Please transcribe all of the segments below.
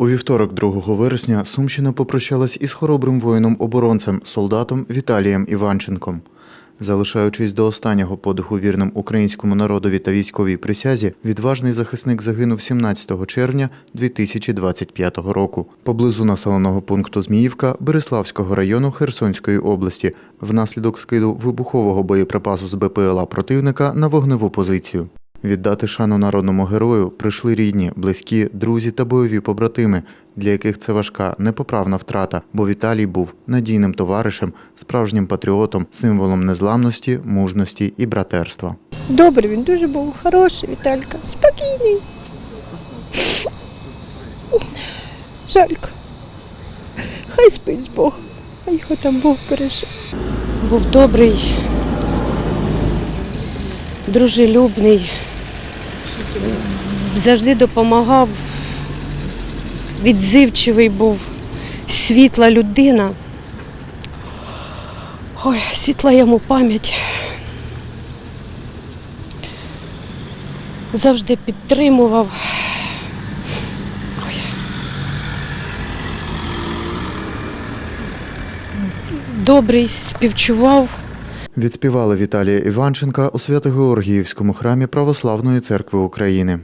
У вівторок, 2 вересня, Сумщина попрощалась із хоробрим воїном-оборонцем, солдатом Віталієм Іванченком. Залишаючись до останнього подиху вірним українському народові та військовій присязі, відважний захисник загинув 17 червня 2025 року поблизу населеного пункту Зміївка Береславського району Херсонської області внаслідок скиду вибухового боєприпасу з БПЛА противника на вогневу позицію. Віддати шану народному герою прийшли рідні, близькі, друзі та бойові побратими, для яких це важка, непоправна втрата, бо Віталій був надійним товаришем, справжнім патріотом, символом незламності, мужності і братерства. Добрий він дуже був, хороший Віталька, спокійний. Жалько. Хай спить з Богом, хай його там Бог береже. був добрий, дружелюбний, завжди допомагав, відзивчивий був, світла людина. Ой, світла йому пам'ять. Завжди підтримував. Ой. Добрий, співчував. Відспівали Віталія Іванченка у Свято-Георгіївському храмі Православної церкви України.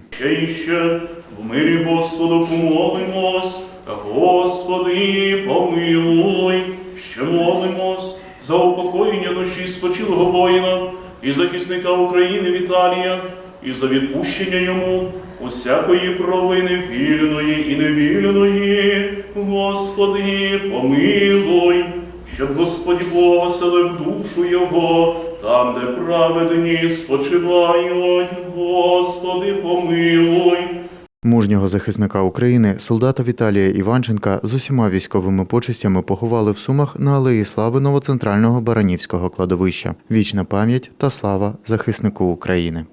Ще в мирі Господу помолимось, Господи, помилуй, ще молимось за упокоєння душі спочилого воїна і захисника України Віталія, і за відпущення йому усякої провини вільної і невільної. Господи, помилуй, щоб Господь Бог оселив душу його, там, де праведні спочивають, Господи, помилуй. Мужнього захисника України, солдата Віталія Іванченка з усіма військовими почестями поховали в Сумах на алеї слави новоцентрального Баранівського кладовища. Вічна пам'ять та слава захиснику України.